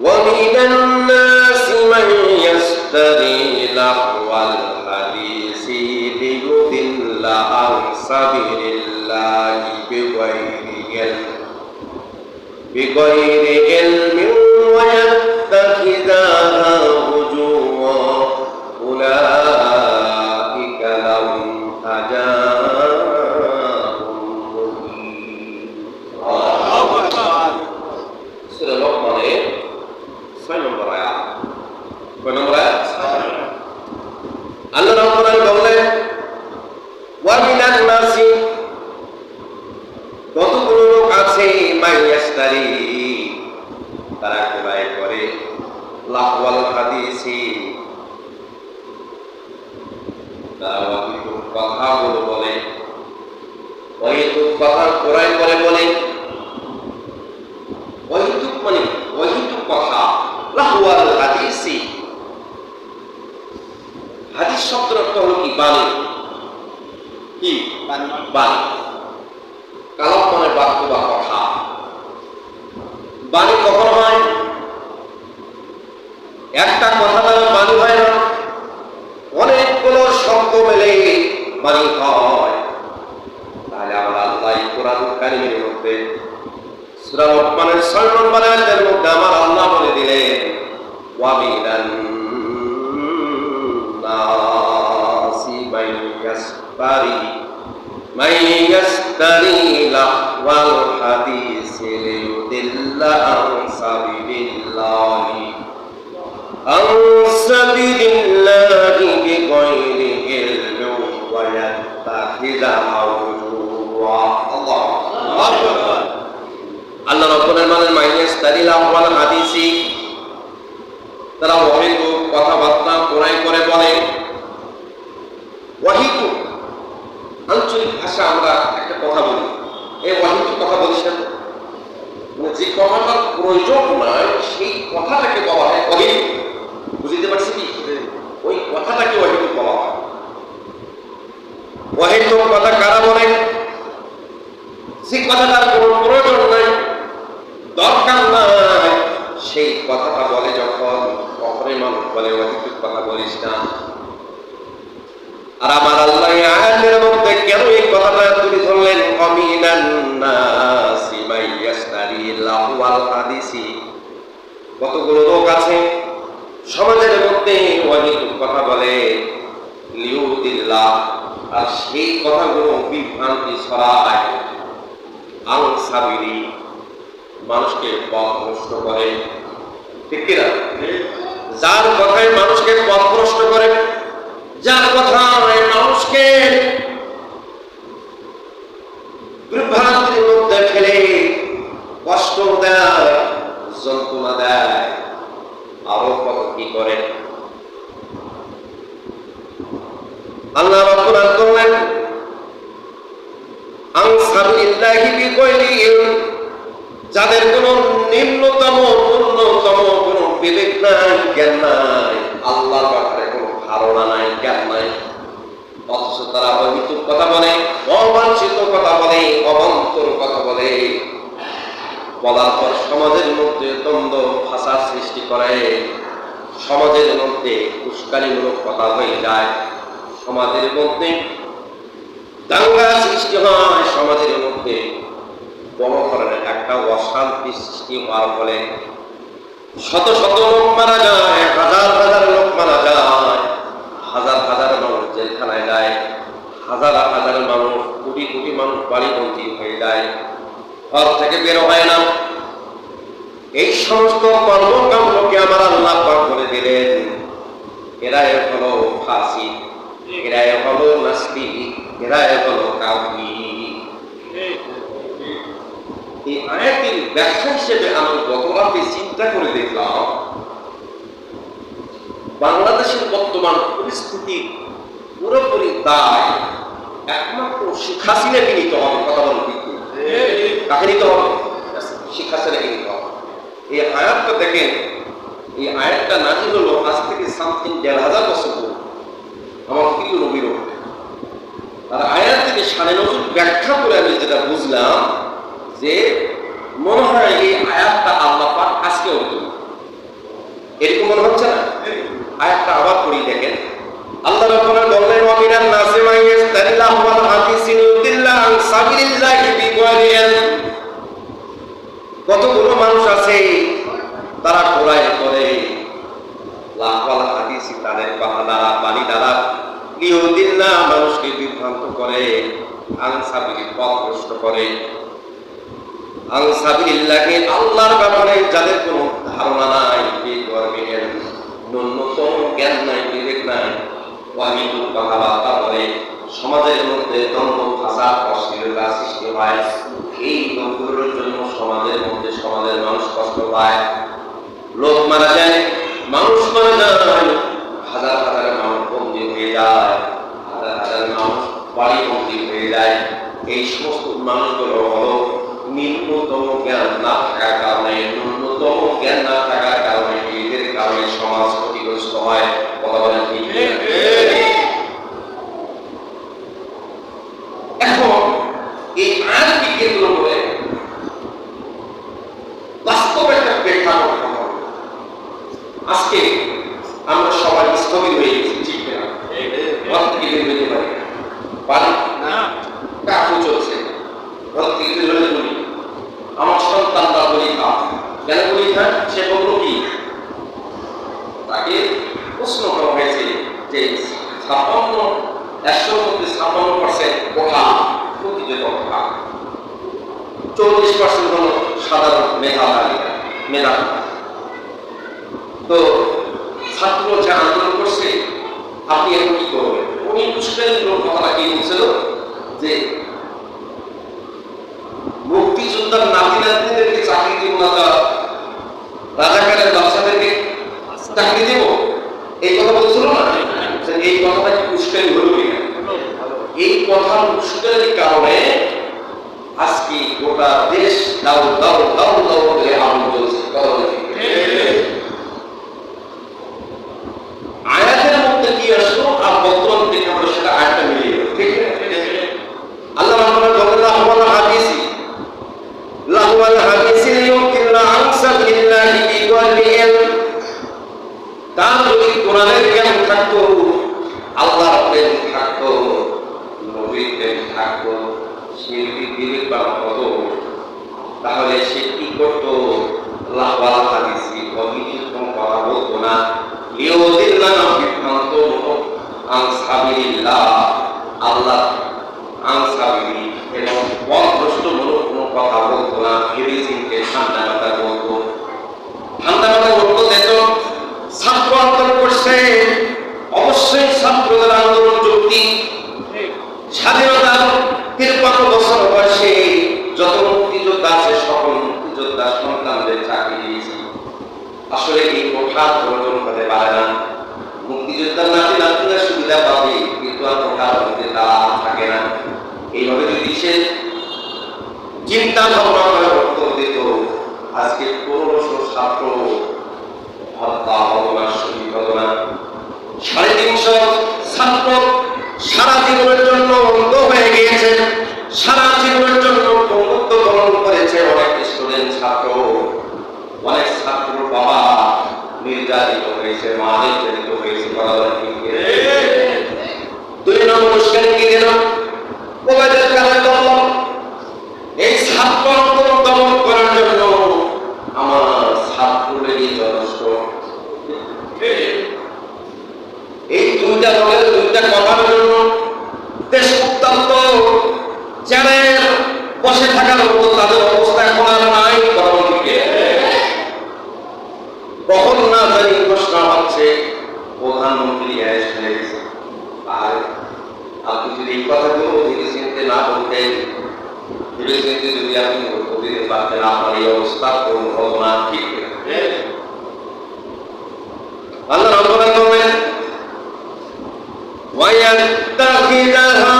ومن الناس من يشتري لهو الحديث ليضل عن سبيل الله بغير علم بغير আল্লাহ আলামিন বললেন ওয়ামিনার নাসি, কতগুলো লোক আছে মাইয়াস্তারি তারা ক্রয় করে, লাহওয়াল হাদিসি। তারা অহিত কথাগুলো বলে অহিত কথা ক্রয় করে বলে va. মান ইয়াসতারি লাহওয়াল হাদিস লিয়ুদিল্লা আন সাবিলিল্লাহি عن سبيل الله بغير علم ويتخذها هجوا الله أكبر আল্লাহ রব্বুল মানের মাইনাস তালিল আহওয়াল হাদিসি তারা ওয়াহিদু কথাবার্তা কোরআন করে বলে ওয়াহিদু আঞ্চলিক ভাষা আমরা একটা কথা বলি। এই ওয়াহিদু কথা বলিস মানে যে কথাটার প্রয়োজন নয় সেই কথাটাকে বলা হয় ওয়াহিদু। বুঝতে পারছি কি? ওই কথাটাকে ওয়াহিদু বলা হয়। ওয়াহিদু কথা কারা বলে? যে কথাটার কোনো প্রয়োজন নাই, দরকার নাই। সেই কথাটা বলে যখন কখনোই মানুষ বলে অহিতুক কথা বলিস না। আর আমার আল্লাহ ধরলেন অমিনান নাসি মাইয়াস্তারি লাহওয়াল হাদিসি। কতগুলো লোক আছে, সমাজের মধ্যে অহিতুক কথা বলে, লিউদিল্লাহ, আর সেই কথাগুলো বিভ্রান্তি ছড়ায়। মানুষকে পথভ্রষ্ট করে। ঠিক কিনা? যার কথায় মানুষকে পথভ্রষ্ট করে যার কথায় মানুষকে বিভ্রান্তির মধ্যে ফেলে কষ্ট দেয় যন্ত্রণা দেয় আরও কত কি করে আল্লাহ রব্বুল আলামিন বিগয়রি ইলম যাদের কোন নিম্নতম, ন্যূনতম কোন বিবেক নাই, জ্ঞান নাই, আল্লাহর ব্যাপারে কোনো ধারণা নাই, জ্ঞান নাই। অথচ তারা অহিতুক কথা বলে, অবাঞ্ছিত কথা বলে, অবান্তর কথা বলে। বলার সমাজের মধ্যে দ্বন্দ্ব ভাষার সৃষ্টি করে। সমাজের মধ্যে উস্কানিমূলক কথা হয়ে যায়। সমাজের মধ্যে। দাঙ্গা সৃষ্টি হয় সমাজের মধ্যে। বড় ধরনের একটা অশান্তি সৃষ্টি হওয়ার ফলে শত শত লোক মারা যায়, হাজার হাজার লোক মারা যায়, হাজার হাজার মানুষ জেলখানায় যায়, হাজার হাজার মানুষ, কোটি কোটি মানুষ বাড়ি বন্দী হয়ে যায়, ঘর থেকে বের হয় না। এই সমস্ত কর্মকাণ্ডকে আমার আল্লাহ পাক বলে দিলেন এরা হলো ফাঁসি এরা এই আয়াতের ব্যাখ্যা হিসেবে আমি গত রাতে চিন্তা করে দেখলাম, বাংলাদেশের বর্তমান পরিস্থিতি পুরোপুরি একমাত্র শেখ হাসিনাকে নিতে হবে, কথা কিন্তু কাকে নিতে হবে? শেখ হাসিনাকে নিতে হবে। এই আয়াতটা দেখেন, এই আয়াতটা নাজিল হলো আজ থেকে সামথিং দেড় হাজার বছর আমার প্রিয় নবীর আর আয়াত থেকে সাড়ে নজর ব্যাখ্যা করে আমি যেটা বুঝলাম যে মনে হয় এই আয়াতটা আল্লাহ পাক আজকে অর্জন এরকম মনে হচ্ছে না? আয়াতটা আবার পড়ি দেখেন। আল্লাহ রাব্বুল বললেন, ওয়া ইলম কতগুলো মানুষ আছে তারা কোরআন করে লাখ ওয়াল হাদিসি তাদের কথা দ্বারা বাণী দ্বারা ইউদিল্লাহ মানুষকে বিভ্রান্ত করে আন সাবিলি পথ ভ্রষ্ট করে। আন সাবিলিল্লাহি আল্লাহর ব্যাপারে যাদের কোনো ধারণা নাই বিগয়রি ন্যূনতম জ্ঞান নাই, বিবেক নাই ওয়ামিন কথাবার্তা বলে সমাজের মধ্যে দ্বন্দ্ব ফাসাদ অশ্লীলতা সৃষ্টি হয়। এই লোকগুলোর জন্য সমাজের মধ্যে সমাজের মানুষ কষ্ট পায়। লোক মারা যায়, মানুষ মারা যায়। হাজার হাজার মানুষ বন্দী হয়ে যায়। হাজার হাজার মানুষ বাড়ি বন্দী হয়ে এই সমস্ত মানুষগুলো হলো নিম্নতম জ্ঞান না থাকার কারণে, ন্যূনতম জ্ঞান না থাকার কারণে এদের কারণে সমাজ ক্ষতিগ্রস্ত হয়। কথা বলেন কিনা? এখন এই আয়াতকে কেন্দ্র করে বাস্তব একটা প্রেক্ষাপট হবে। আজকে আমরা সবাই স্থবির হয়ে গেছি ঠিক কিনা ঘর থেকে বের হতে পারি না। পারি না কাকু চলছে ঘর থেকে বের হলে বলি আমার সন্তানরা বলি খা কেন বলি খা সে বলল কি তাকে প্রশ্ন করা হয়েছে যে ছাপ্পান্ন একশোর মধ্যে ছাপ্পান্ন পার্সেন্ট কোঠা প্রতিযোগিতা কোঠা চল্লিশ পার্সেন্ট হল সাধারণ মেধা তালিকা, মেধা তো ছাত্র যে আন্দোলন করছে, আপনি এখন কি করবেন? উনি মুসলিম কথাটা কি বলছিল, যে মুক্তিযোদ্ধার নাতি নাতনিদেরকে চাকরি দিব না তা রাজাকারের বাচ্চাদেরকে চাকরি দিব এই কথা বলছিল না যে এই কথাটা কি উস্কানি হলো কিনা এই কথা উস্কানির কারণে আজকে গোটা দেশ দাও দাও দাও দাও করে আগুন জ্বলছে কথা বলে ঠিক কিনা? আয়াতের মধ্যে কি আসলো আর বর্তমান থেকে আমরা সেটা আয়াতটা মিলিয়ে গেল ঠিক না আল্লাহ রাব্বুল বলেন লাহওয়াল হাদিসি লাহওয়াল হাদিসি লিয়ুকিল্লা আন সাবিলিল্লাহি বিগয়রি ইলম তার যদি কোরআনের জ্ঞান থাকতো আল্লাহর প্রেম থাকতো নবীর প্রেম থাকতো সে যদি বিবেকবান হতো তাহলে সে কি করত? লাহওয়াল হাদিসি অবিচিত্রম করা বলতো না। লিউদিল্লাহ বিভ্রান্ত আন সাবিলিল্লাহ, আল্লাহ আসলে এই কোঠা প্রয়োজন হতে পারে না। মুক্তিযোদ্ধার নাতি নাতিরা সুবিধা পাবে, কিন্তু আর কোঠার হতে তারা থাকে না। এইভাবে যদি সে চিন্তা ভাবনা করে বক্তব্য দিত, আজকে পনেরোশো ছাত্র হত্যা হতো না শহীদ হতো না সাড়ে তিনশো ছাত্র সারা জীবনের জন্য অন্ধ হয়ে গিয়েছে সারা জীবনের জন্য বন্ধুত্ব গ্রহণ করেছে অনেক স্টুডেন্ট ছাত্র অনেক ছাত্র বাবা নির্যাতিত হয়েছে মা নির্যাতিত হয়েছে কথা বলেন ঠিক কি? দুই নম্বর দিল। ওবায়দের আন্দোলন দমন এই দুইটা দলের দুইটা কথার জন্য বসে থাকার মতো তাদের অবস্থা এখন আর নাই কথা বলতে গিয়ে। কখন না জানি ঘোষণা হচ্ছে প্রধানমন্ত্রী অ্যারেস্ট হয়ে গেছে আর আপনি যদি এই কথাগুলো ভেবে চিনতে না বলতেন ভেবে চিনতে যদি আপনি পারতেন আপনার এই অবস্থা কোন হতো না ঠিক না? আল্লাহ রাব্বুল আলামিন বলেন ওয়ায়াত্তাখিদাহা